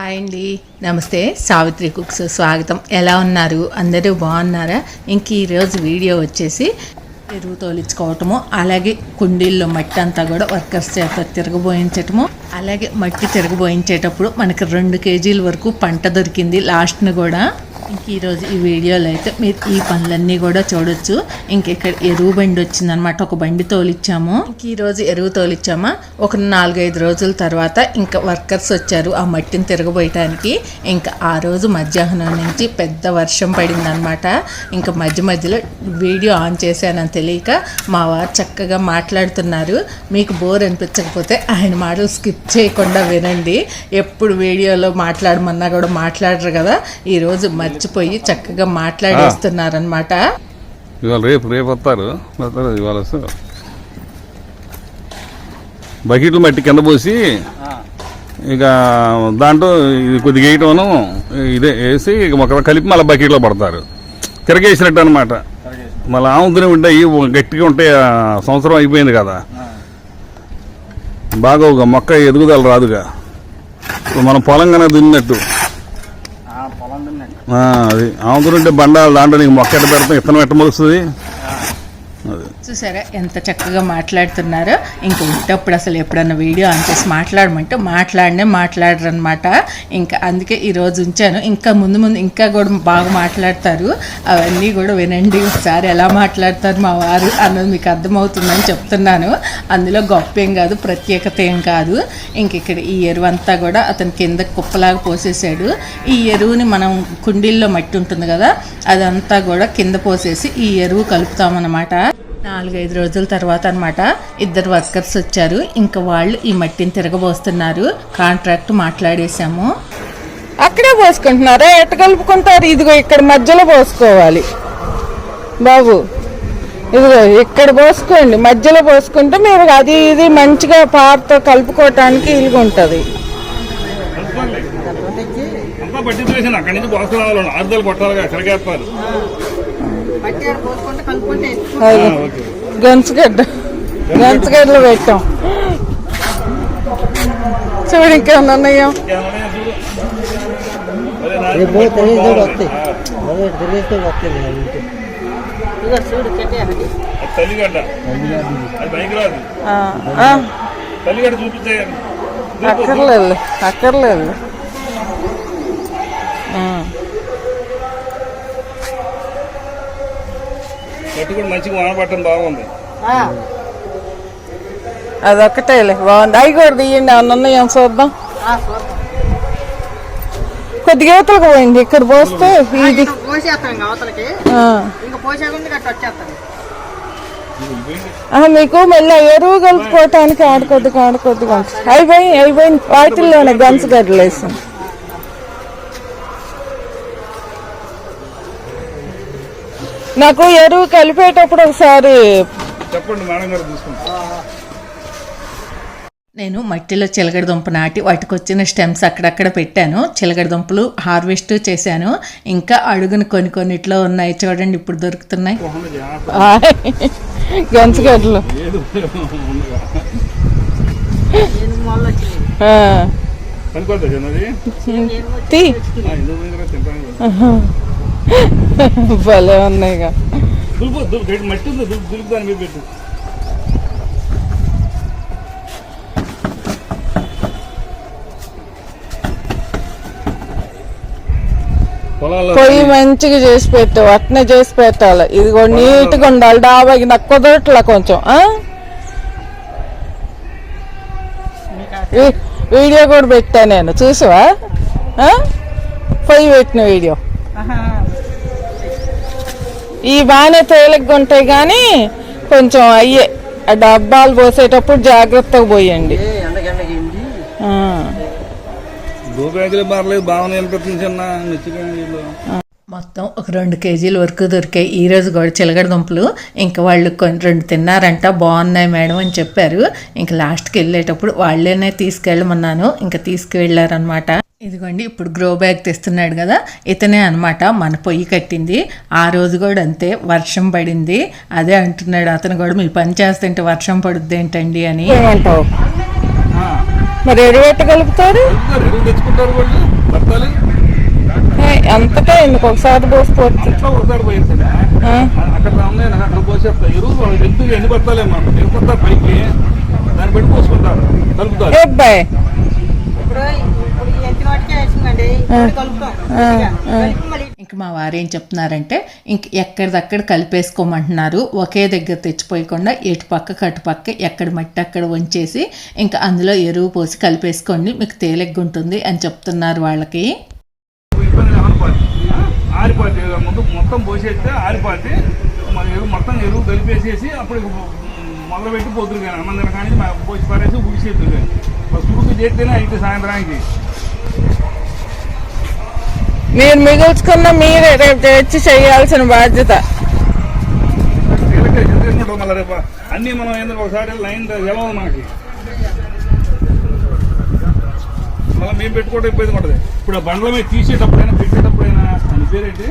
Hi అండి. నమస్తే. Savitri cooks స్వాగతం. ఎలా ఉన్నారు? అందరూ బాగున్నారా? ఇంక ఈరోజు వీడియో వచ్చేసి ఎరువు తోలించుకోవటము అలాగే కుండీల్లో మట్టి అంతా కూడా వర్కర్స్ చేత తిరగబోయించటము అలాగే మట్టి తిరగబోయించేటప్పుడు మనకి రెండు కేజీల వరకు పంట దొరికింది లాస్ట్ను కూడా. ఇంక ఈరోజు ఈ వీడియోలో అయితే మీరు ఈ పనులన్నీ కూడా చూడొచ్చు. ఇంక ఇక్కడ ఎరువు బండి వచ్చిందనమాట ఒక బండి తోలిచ్చాము. ఇంక ఈరోజు ఎరువు తోలిచ్చామా? ఒక నాలుగైదు రోజుల తర్వాత ఇంకా వర్కర్స్ వచ్చారు ఆ మట్టిని తిరగబోయటానికి. ఇంకా ఆ రోజు మధ్యాహ్నం నుంచి పెద్ద వర్షం పడిందనమాట ఇంకా మధ్య మధ్యలో వీడియో ఆన్ చేశానని తెలియక మా వారు చక్కగా మాట్లాడుతున్నారు. మీకు బోర్ అనిపించకపోతే ఆయన మాటలు స్కిప్ చేయకుండా వినండి. ఎప్పుడు వీడియోలో మాట్లాడమన్నా కూడా మాట్లాడరు కదా. ఈరోజు మర్చిపోయి చక్కగా మాట్లాడేస్తున్నారనమాట ఇవాళ రేపు రేపు వస్తారు. వస్తారు ఇవాళ వస్తారు. బకెట్లు మట్టి కింద పోసి ఇక దాంట్లో ఇది కొద్దిగా వేయటం ఇదే వేసి ఇక మొక్క కలిపి మళ్ళీ బకెట్లో పడతారు. తిరగేసినట్టు అనమాట మళ్ళీ ఆముతునే ఉంటాయి గట్టిగా ఉంటాయి ఆ సంవత్సరం అయిపోయింది కదా. బాగా ఒక మొక్క ఎదుగుదల రాదుగా. మనం పొలంగానే దున్నట్టు ఆ, అది. ఆముతులు ఉంటే బండాలు దాంట్లో నీకు మొక్క ఎట్ట పెడతాం? ఇత్తనం ఎట్ట మొలుస్తుంది? చూసారా? ఎంత చక్కగా మాట్లాడుతున్నారో. ఇంకా ఉట్టప్పుడు అసలు ఎప్పుడన్నా వీడియో ఆన్ చేసి మాట్లాడమంటే మాట్లాడనే మాట్లాడరు అనమాట ఇంకా అందుకే ఈరోజు ఉంచాను. ఇంకా ముందు ముందు ఇంకా కూడా బాగా మాట్లాడతారు. అవన్నీ కూడా వినండి. ఒకసారి ఎలా మాట్లాడతారు మా వారు అన్నది మీకు అర్థమవుతుందని చెప్తున్నాను. అందులో గొప్ప ఏం కాదు ప్రత్యేకత ఏం కాదు. ఇంక ఇక్కడ ఈ ఎరువు అంతా కూడా అతను కింద కుప్పలాగా పోసేసాడు. ఈ ఎరువుని మనం కుండీల్లో మట్టి ఉంటుంది కదా అదంతా కూడా కింద పోసేసి ఈ ఎరువు కలుపుతామన్నమాట. నాలుగైదు రోజుల తర్వాత అన్నమాట ఇద్దరు వర్కర్స్ వచ్చారు. ఇంకా వాళ్ళు ఈ మట్టిని తిరగబోస్తున్నారు. కాంట్రాక్ట్ మాట్లాడేశాము. అక్కడే పోసుకుంటున్నారా? ఎట్ట కలుపుకుంటారు? ఇదిగో ఇక్కడ మధ్యలో పోసుకోవాలి. బాబు ఇదిగో ఇక్కడ పోసుకోండి. మధ్యలో పోసుకుంటే మీరు అది ఇది మంచిగా పారతో కలుపుకోవటానికి ఇలుగు ఉంటుంది అంతా పట్టించేసాను అక్కడి నుంచి ఆరుదలు కరిగేస్తారు గంచగడ్డ గంచగడ్డలో పెట్టాం. చూడు ఇంకేమన్నా ఉన్నాయో. తల్లిగడ్డ అది. చెట్టు కూడా మంచిగా వానపట్టడం బాగుంది. అదొక్కటేలే బాగుంది. అవి కూడా తీయండి ఏమన్నా ఉన్నాయో చూద్దాం. కొద్దిగా యువతలకు పోయింది ఇక్కడ పోస్తే ఇది. అవతలకి. మీకు మళ్ళీ ఎరువు కలుపుకోవటానికి ఆడుకొద్దిగా ఆడుకొద్దిగా అయిపోయి అయిపోయింది వాటిల్లోనే గన్స్ గడ్డలేసాం నాకు ఎరువు కలిపేటప్పుడు ఒకసారి చెప్పండి మేడం గారు చూసుకుంటా నేను మట్టిలో చిలకడ దుంప నాటి వాటికి వచ్చిన స్టెమ్స్ అక్కడక్కడ పెట్టాను. చిలకడ దుంపలు హార్వెస్ట్ చేశాను. ఇంకా అడుగున కొన్ని కొన్నిట్లో ఉన్నాయి చూడండి ఇప్పుడు దొరుకుతున్నాయి. తీ భలే మట్టి ఉంది దులుపు దాని మీద పెట్టు. పొయ్యి మంచిగా చేసి పెట్టు అట్నే చేసి పెట్టాలి. ఇది కూడా నీట్గా ఉండాలి. డాబాకి నాకు కుదరట్లా కొంచెం వీడియో కూడా పెట్టా నేను చూసావా? ఆ? పొయ్యి పెట్టిన వీడియో. ఈ బాగానే తేలిగ్గా ఉంటాయి కానీ కొంచెం అయ్యే. ఆ డబ్బాలు పోసేటప్పుడు జాగ్రత్తగా పోయండి. మొత్తం ఒక రెండు కేజీల వరకు దొరికాయి. ఈ రోజు కూడా చిలకడ దుంపలు. ఇంకా వాళ్ళు కొన్ని రెండు తిన్నారంట. బాగున్నాయి మేడం అని చెప్పారు. ఇంకా లాస్ట్కి వెళ్ళేటప్పుడు వాళ్ళేనే తీసుకెళ్ళమన్నాను. ఇంకా తీసుకువెళ్ళారనమాట ఇదిగోండి ఇప్పుడు గ్రో బ్యాగ్ తెస్తున్నాడు కదా ఇతనే అనమాట మన పొయ్యి కట్టింది. ఆ రోజు కూడా అంతే వర్షం పడింది. అదే అంటున్నాడు అతను కూడా మీ పని చేస్తుంటే వర్షం పడుద్ది ఏంటండి? అని. మరి ఎరువు ఎట్ట కలుపుతారు కలుపుతారు, ఎరువు తెచ్చుకుంటారు వాళ్ళు బత్తాలు ఏ, అంతటా ఎందుకు? ఒకసారి పోసిపోతుంది దాన్ని బట్టి పోసుకుంటారు ఇంక మా వారు ఏం చెప్తున్నారంటే ఇంక ఎక్కడిదక్కడ కలిపేసుకోమంటున్నారు. ఒకే దగ్గర తెచ్చిపోయకుండా ఎటు పక్క అటు పక్క ఎక్కడ మట్టి అక్కడ వంచేసి ఇంకా అందులో ఎరువు పోసి కలిపేసుకోండి. మీకు తేలిగ్గా ఉంటుంది అని చెప్తున్నారు వాళ్ళకి. ముందు మొత్తం పోసేస్తే ఎరువు మొత్తం ఎరువు కలిపేసేసి అప్పుడు మొదలు పెట్టి పోతురు కానీ అన్నం తినకానికి మా పోసి పారేసి ఊసేద్దు కానీ. సురుకు చేస్తేనే అయితే సాయంత్రానికి. మీరు మిగుల్చుకున్న మీరే రేపు తెచ్చి చేయాల్సిన బాధ్యత. అన్నీ మనం ఏంటంటే ఒకసారి లైన్ తెలవదు మనకి మళ్ళీ మేము పెట్టుకోవడం ఇబ్బంది ఉంటుంది ఇప్పుడు ఆ బండ్ల మీద తీసేటప్పుడైనా పెట్టేటప్పుడైనా అని పేరేంటి?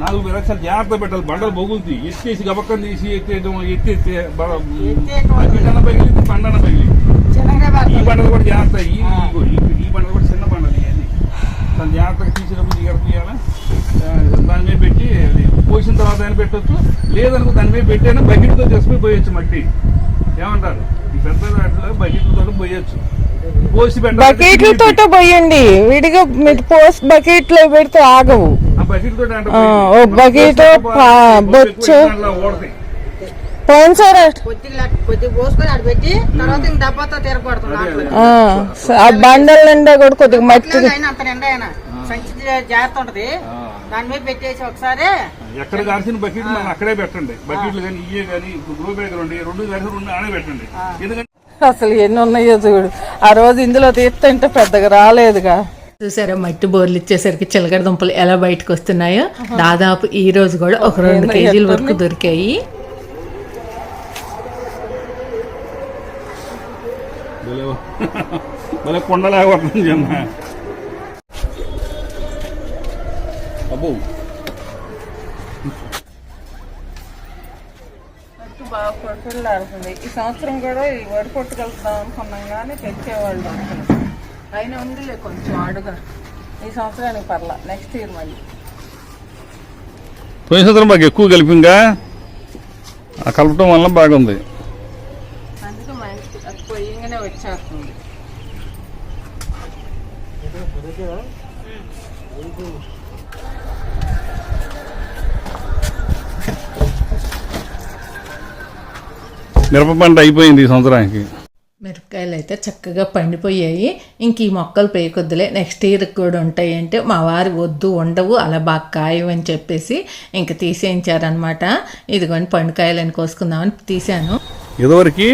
నాలుగు వేల చాలా జాగ్రత్త పెట్టాలి. బండలు బొగులుతాయి. ఎత్తేసి గబక్కని తీసి ఎత్తేయడం ఎత్తేస్తే బండన పగిలింది చిన్నగా ఈ. బండలు కూడా జాగ్రత్త. ఈ బండలు కూడా చిన్న చాలా జాగ్రత్తగా తీసేటప్పుడు జాగ్రత్త తీయాలా? దాని మీద పెట్టి పోసిన తర్వాత ఆయన పెట్టొచ్చు. లేదనుకో దాని మీద పెట్టైనా బకెట్తో చేసుకుని పోయొచ్చు మట్టి. ఏమంటారు? ఈ పెద్ద వాటిలో బకెట్లతో పోయొచ్చు. పోసి బకెట్లతో పోయండి. విడిగా మీరు పోసి బకెట్లో పెడితే ఆగవు. ఆ బకెట్ బకెట్, బొచ్చు. దాంట్లో ఆ, ఆ బండల నిండా కూడా కొద్దిగా మట్టి జాగ్రత్త ఉంటది. దాని మీద పెట్టేసి ఒకసారి ఎక్కడ కాల్సిన బకెట్ మనం అక్కడే పెట్టండి. బకెట్లు కానీ ఇయ్యే కానీ గ్రో బ్యాగ్ రెండు రెండు కలిసి రెండు ఆనే పెట్టండి. ఎందుకంటే అసలు ఎన్ని ఉన్నాయో చూడు. ఆ రోజు ఇందులో తీస్తుంటే పెద్దగా రాలేదుగా. చూసారా మట్టి బోర్లు ఇచ్చేసరికి చిలకడ దుంపలు ఎలా బయటకు వస్తున్నాయో? దాదాపు ఈ రోజు కూడా ఒక రెండు కేజీల వరకు దొరికాయి. భలే భలే కొండలాగా పడుతుంది జన్న అబ్బో బాగా పొట్టులాడుతుంది ఈ సంవత్సరం కూడా ఈ వరి పొట్టు కలుపుదాం అనుకున్నాం కానీ తెచ్చేవాళ్ళు అయినా ఉందిలే కొంచెం అడుగు. ఈ సంవత్సరానికి పర్లా. నెక్స్ట్ ఇయర్ మళ్ళీ. పోయిన సంవత్సరం బాగా ఎక్కువ కలిపింగా ఆ కలపటం వల్ల బాగుంది అందుకే మంచి అది పొయ్యంగానే వచ్చేస్తుంది. మిరప పంట అయిపోయింది ఈ సంవత్సరానికి. మిరపకాయలు అయితే చక్కగా పండిపోయాయి. ఇంక ఈ మొక్కలు పేయకొద్దులే. నెక్స్ట్ ఇయర్ కూడా ఉంటాయి అంటే మా వారు వద్దు ఉండవు అలా బాగా కాయవు అని చెప్పేసి ఇంక తీసేయించారనమాట ఇదిగోని పండుకాయలని కోసుకుందామని తీసాను ఇదివరకు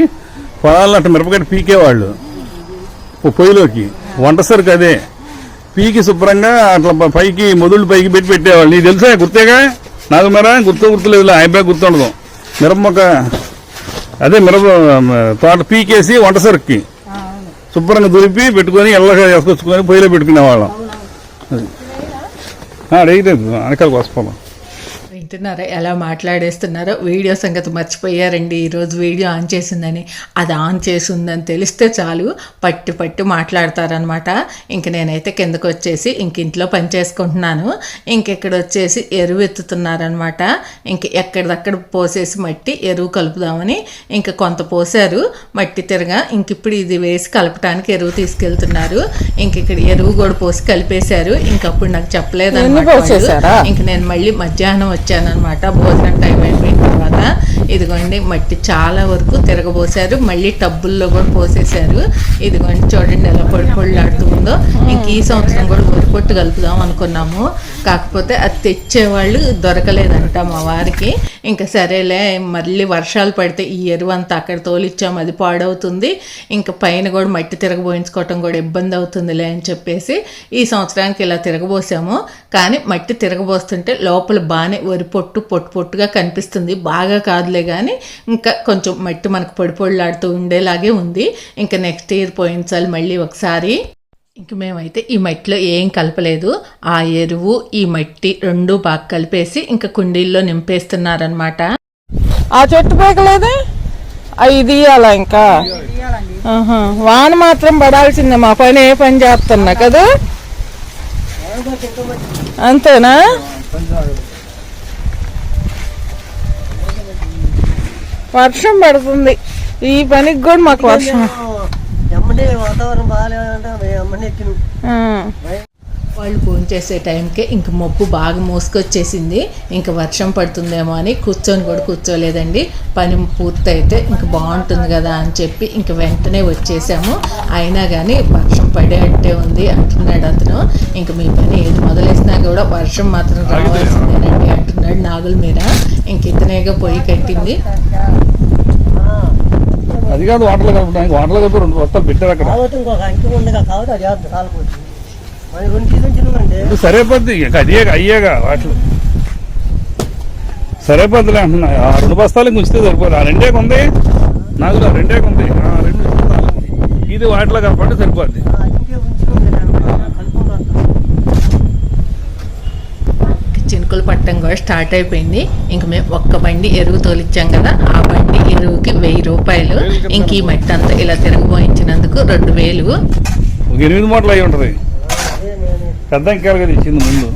పొలాలను అట్ట మిరపకాయ పీకేవాళ్ళు. వాళ్ళు పొయ్యిలోకి. వంట సరుకు అదే. పీకి శుభ్రంగా అట్లా పైకి మొదళ్ళు పైకి పెట్టి పెట్టేవాళ్ళు. నీకు తెలుసా గుర్తేగా? నాకు మరా గుర్తు గుర్తులేదు అయిపోయి గుర్తుండదు. మిరప మొక్క అదే మిరప తోట పీకేసి వంట శుభ్రంగా దులిపి పెట్టుకొని ఎల్లగా వేసుకొచ్చుకొని పొయ్యిలో పెట్టుకునేవాళ్ళం. అడిగితే అడిగలేదు అనకాల కోసుకోవాలి వింటున్నారా? ఎలా మాట్లాడేస్తున్నారో వీడియో సంగతి మర్చిపోయారండి. ఈరోజు వీడియో ఆన్ చేసిందని. అది ఆన్ చేసిందని తెలిస్తే చాలు పట్టి పట్టి మాట్లాడతారనమాట ఇంక నేనైతే కిందకు వచ్చేసి ఇంక ఇంట్లో పని చేసుకుంటున్నాను. ఇంక ఇక్కడ వచ్చేసి ఎరువు ఎత్తుతున్నారనమాట ఇంక ఎక్కడిదక్కడ పోసేసి మట్టి ఎరువు కలుపుదామని ఇంక కొంత పోసారు మట్టి తిరగా ఇంక ఇప్పుడు ఇది వేసి కలపటానికి ఎరువు తీసుకెళ్తున్నారు. ఇంక ఇక్కడ ఎరువు కూడా పోసి కలిపేశారు. ఇంకప్పుడు నాకు చెప్పలేదు? ఇంక నేను మళ్ళీ మధ్యాహ్నం వచ్చానమాట భోజనం టైం అయిపోయిన తర్వాత ఇదిగోండి మట్టి చాలా వరకు తిరగబోసారు. మళ్ళీ టబ్బుల్లో కూడా పోసేశారు ఇదిగోండి చూడండి ఎలా పొడి పొడిలాడుతూ ఉందో. ఇంక ఈ సంవత్సరం కూడా వరి పొట్టు కలుపుదాం అనుకున్నాము. కాకపోతే అది తెచ్చేవాళ్ళు దొరకలేదంట మా వారికి. ఇంకా సరేలే మళ్ళీ వర్షాలు పడితే ఈ ఎరువు అంతా అక్కడ తోలిచ్చాము అది పాడవుతుంది. ఇంకా పైన కూడా మట్టి తిరగబోయించుకోవటం కూడా ఇబ్బంది అవుతుందిలే అని చెప్పేసి ఈ సంవత్సరానికి ఇలా తిరగబోసాము. కానీ మట్టి తిరగబోస్తుంటే లోపల బాగానే వరి పొట్టు పొట్టు పొట్టుగా కనిపిస్తుంది. బాగా బాగా కాదులే కానీ ఇంకా కొంచెం మట్టి మనకు పొడి పొడిలాడుతూ ఉండేలాగే ఉంది. ఇంకా నెక్స్ట్ ఇయర్ పోయించాలి మళ్ళీ ఒకసారి. ఇంక మేమైతే ఈ మట్టిలో ఏం కలపలేదు. ఆ ఎరువు ఈ మట్టి రెండు బాగా కలిపేసి ఇంకా కుండీల్లో నింపేస్తున్నారనమాట ఆ చెట్టు పీకలేదే? ఇది ఇయ్యాలా ఇంకా? వాన మాత్రం పడాల్సిందే మా పని ఏ పని చేస్తున్నా కదా? అంతేనా? వర్షం పడుతుంది. ఈ పనికి కూడా మాకు వర్షం. ఎమ్మడే వాతావరణం బాగాలేదంటే. వాళ్ళు ఫోన్ చేసే టైంకే ఇంక మబ్బు బాగా మోసుకొచ్చేసింది. ఇంక వర్షం పడుతుందేమో అని కూర్చొని కూడా కూర్చోలేదండి. పని పూర్తయితే ఇంక బాగుంటుంది కదా అని చెప్పి ఇంక వెంటనే వచ్చేసాము. అయినా కానీ పడేట్టే ఉంది అంటున్నాడు అతను. ఇంక మీ పని ఏది మొదలేసినా కూడా వర్షం మాత్రం రావాల్సిందేనండి అంటున్నాడు నాగుల మీద. ఇంక ఇతనేగా పొయ్యి కట్టింది. అది కాదు వాటర్లో కలపడానికి వాటర్లో కలిపి రెండు బస్తాలు పెట్టారు అక్కడ. కాబట్టి ఉండగా కాబట్టి అది సరిపోద్ది. అయ్యేగా అయ్యేగా వాటిలో. సరిపోద్దిలే అంటున్నా. ఆ రెండు బస్తాలు ఉంచితే సరిపోదు. ఆ రెండే ఉంది నాకు రెండే ఉంది ఆ రెండు. ఇది వాటిలో కలపండి సరిపోద్ది. చినుకులు పట్టడం కూడా స్టార్ట్ అయిపోయింది. ఇంక మేము ఒక్క బండి ఎరువు తోలిచ్చాం కదా ఆ బండి ఎరువుకి వెయ్యి రూపాయలు. ఇంక ఈ మట్టి అంతా ఇలా తిరగబోయించినందుకు రెండు వేలు. ఎనిమిది మూటలు అయి ఉంటుంది. పెద్ద కదా ఇచ్చింది ముందు.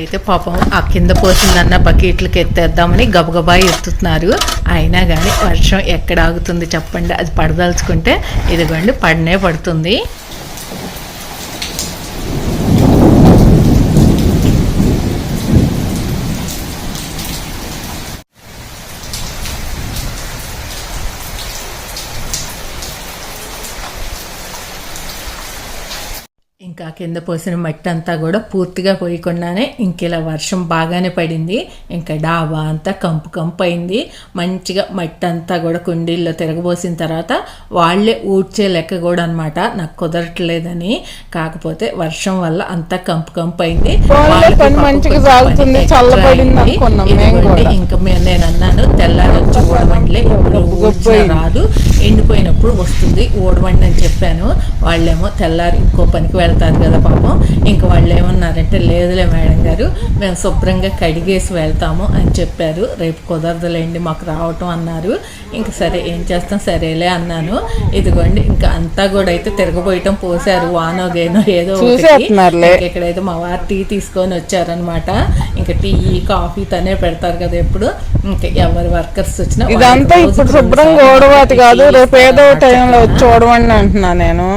అయితే పాపం ఆ కింద పోసిందన్న బకెట్లకి ఎత్తేద్దామని గబగబా ఎత్తుతున్నారు. అయినా కానీ వర్షం ఎక్కడ ఆగుతుంది చెప్పండి. అది పడదలుచుకుంటే ఇదిగోండి పడనే పడుతుంది. ఇంకా కింద పోసిన మట్టి అంతా కూడా పూర్తిగా పోయకుండానే ఇంక ఇలా వర్షం బాగానే పడింది. ఇంకా డాబా అంతా కంపు కంపు అయింది. మంచిగా మట్టి అంతా కూడా కుండీల్లో తిరగబోసిన తర్వాత వాళ్ళే ఊడ్చే లెక్క కూడా అనమాట నాకు కుదరట్లేదని. కాకపోతే వర్షం వల్ల అంతా కంపు కంపు అయింది. ఇంకా నేను అన్నాను తెల్లారి వచ్చి ఇప్పుడు రాదు. ఎండిపోయినప్పుడు వస్తుంది. ఊడవండి అని చెప్పాను. వాళ్ళేమో తెల్లారి ఇంకో పనికి వెళ్తారు కదా పాపం. ఇంకా వాళ్ళు ఏమన్నారంటే లేదులే మేడం గారు మేము శుభ్రంగా కడిగేసి వెళ్తాము అని చెప్పారు. రేపు కుదరదులేండి మాకు రావటం అన్నారు. ఇంకా సరే ఏం చేస్తాం? సరేలే అన్నాను. ఇదిగోండి ఇంకా అంతా కూడా అయితే తిరగబోయటం పోసారు వానో గేనో ఏదో ఇక్కడైతే మా వారు టీ తీసుకొని వచ్చారనమాట ఇంకా టీ కాఫీ తనే పెడతారు కదా ఎప్పుడు. ఇంకా ఎవరి వర్కర్స్ వచ్చినా ఇదంతా ఇప్పుడు శుభ్రంగా ఓడవాతి కాదు రేపు ఏదో టైంలో వచ్చి. ఓడవండి అంటున్నా నేను?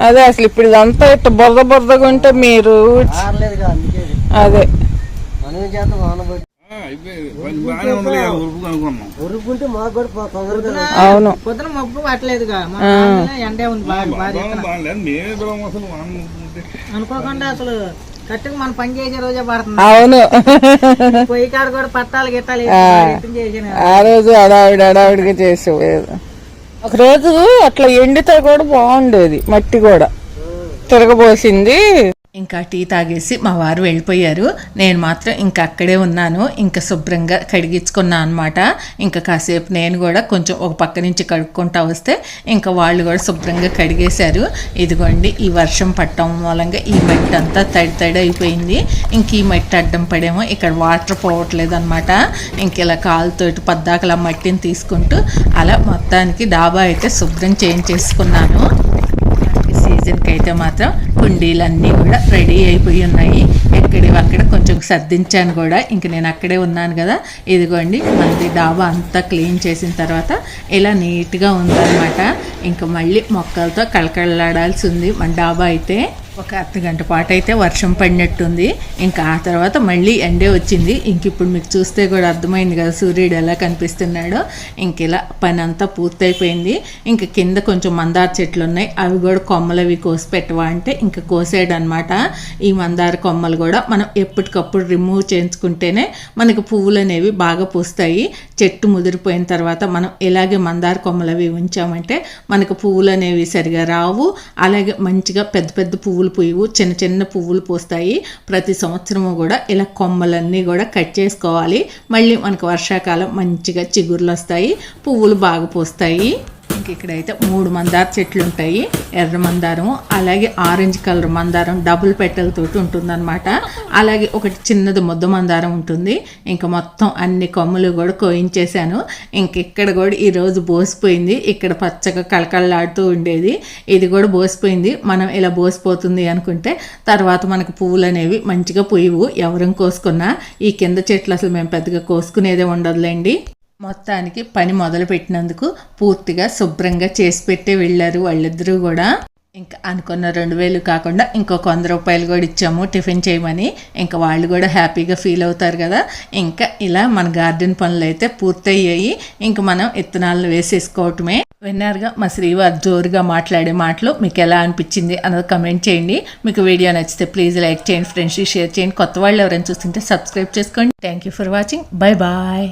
అదే అసలు ఇప్పుడు ఇదంతా ఇట్ట బురద బురదగా ఉంటే మీరు అదే. అవును. అనుకోకుండా అసలు కరెక్ట్గా మనం పని చేసే రోజే పడుతుంది. అవును. పొయ్యి కాడ కూడా పట్టాలు గిట్టాలు ఆ. రోజు అడావిడి అడావిడిగా చేసేది ఒక రోజు అట్లా ఎండితే కూడా బాగుండేది మట్టి కూడా. తిరగబోసింది. ఇంకా టీ తాగేసి మా వారు వెళ్ళిపోయారు. నేను మాత్రం ఇంకా అక్కడే ఉన్నాను. ఇంకా శుభ్రంగా కడిగించుకున్నా అనమాట ఇంకా కాసేపు నేను కూడా కొంచెం ఒక పక్క నుంచి కడుక్కుంటా వస్తే ఇంకా వాళ్ళు కూడా శుభ్రంగా కడిగేశారు. ఇదిగోండి ఈ వర్షం పట్టడం మూలంగా ఈ మట్టి అంతా తడి తడి అయిపోయింది. ఇంక ఈ మట్టి అడ్డం పడేమో ఇక్కడ వాటర్ పోవట్లేదు అనమాట ఇంక ఇలా కాలుతోటి పద్దాకలా మట్టిని తీసుకుంటూ అలా మొత్తానికి డాబా అయితే శుభ్రం చేయించేసుకున్నాను. ఈ అయితే మాత్రం కుండీలన్నీ కూడా రెడీ అయిపోయి ఉన్నాయి. ఎక్కడి అక్కడ కొంచెం సర్దించాను కూడా. ఇంక నేను అక్కడే ఉన్నాను కదా. ఇదిగోండి మనది డాబా అంతా క్లీన్ చేసిన తర్వాత ఇలా నీట్గా ఉందన్నమాట. ఇంకా మళ్ళీ మొక్కలతో కళకళలాడాల్సి ఉంది. మన డాబా అయితే ఒక అర్ధ గంట పాటు అయితే వర్షం పడినట్టుంది. ఇంకా ఆ తర్వాత మళ్ళీ ఎండే వచ్చింది. ఇంక ఇప్పుడు మీకు చూస్తే కూడా అర్థమైంది కదా సూర్యుడు ఎలా కనిపిస్తున్నాడో. ఇంక ఇలా పని అంతా పూర్తయిపోయింది. ఇంక కింద కొంచెం మందార చెట్లు ఉన్నాయి. అవి కూడా కొమ్మలు అవి కోసి పెట్టవా అంటే ఇంకా కోసేయడం అనమాట ఈ మందార కొమ్మలు కూడా మనం ఎప్పటికప్పుడు రిమూవ్ చేయించుకుంటేనే మనకు పువ్వులు అనేవి బాగా పూస్తాయి. చెట్టు ముదిరిపోయిన తర్వాత మనం ఇలాగే మందార కొమ్మలు అవి ఉంచామంటే మనకు పువ్వులు అనేవి సరిగా రావు. అలాగే మంచిగా పెద్ద పెద్ద పువ్వులు పువ్వు చిన్న చిన్న పువ్వులు పూస్తాయి. ప్రతి సంవత్సరము కూడా ఇలా కొమ్మలన్నీ కూడా కట్ చేసుకోవాలి. మళ్ళీ మనకు వర్షాకాలం మంచిగా చిగుర్లు వస్తాయి. పువ్వులు బాగా పూస్తాయి. మనకి ఇంక ఇక్కడైతే మూడు మందార చెట్లు ఉంటాయి. ఎర్ర మందారం అలాగే ఆరెంజ్ కలర్ మందారం డబుల్ పెట్టెలతోటి ఉంటుందన్నమాట. అలాగే ఒకటి చిన్నది ముద్ద మందారం ఉంటుంది. ఇంకా మొత్తం అన్ని కొమ్మలు కూడా కోయించేశాను. ఇంక ఇక్కడ కూడా ఈరోజు బోసిపోయింది. ఇక్కడ పచ్చగా కళకళలాడుతూ ఉండేది. ఇది కూడా బోసిపోయింది. మనం ఇలా బోసిపోతుంది అనుకుంటే తర్వాత మనకు పువ్వులు అనేవి మంచిగా పువ్వు ఎవరం కోసుకున్నా ఈ కింద చెట్లు అసలు మేము పెద్దగా కోసుకునేదే ఉండదులేండి. మొత్తానికి పని మొదలు పెట్టినందుకు పూర్తిగా శుభ్రంగా చేసి పెట్టే వెళ్ళారు వాళ్ళిద్దరూ కూడా. ఇంకా అనుకున్న రెండు వేలు కాకుండా ఇంకొక వంద రూపాయలు కూడా ఇచ్చాము టిఫిన్ చేయమని. ఇంకా వాళ్ళు కూడా హ్యాపీగా ఫీల్ అవుతారు కదా. ఇంకా ఇలా మన గార్డెన్ పనులు అయితే పూర్తయ్యాయి. ఇంకా మనం ఇత్తనాలను వేసేసుకోవటమే. విన్నారుగా మా శ్రీవారు జోరుగా మాట్లాడే మాటలు మీకు ఎలా అనిపించింది అన్నది కమెంట్ చేయండి. మీకు వీడియో నచ్చితే ప్లీజ్ లైక్ చేయండి ఫ్రెండ్స్ షేర్ చేయండి. కొత్త వాళ్ళు ఎవరైనా చూస్తుంటే సబ్స్క్రైబ్ చేసుకోండి. Thank you for watching bye bye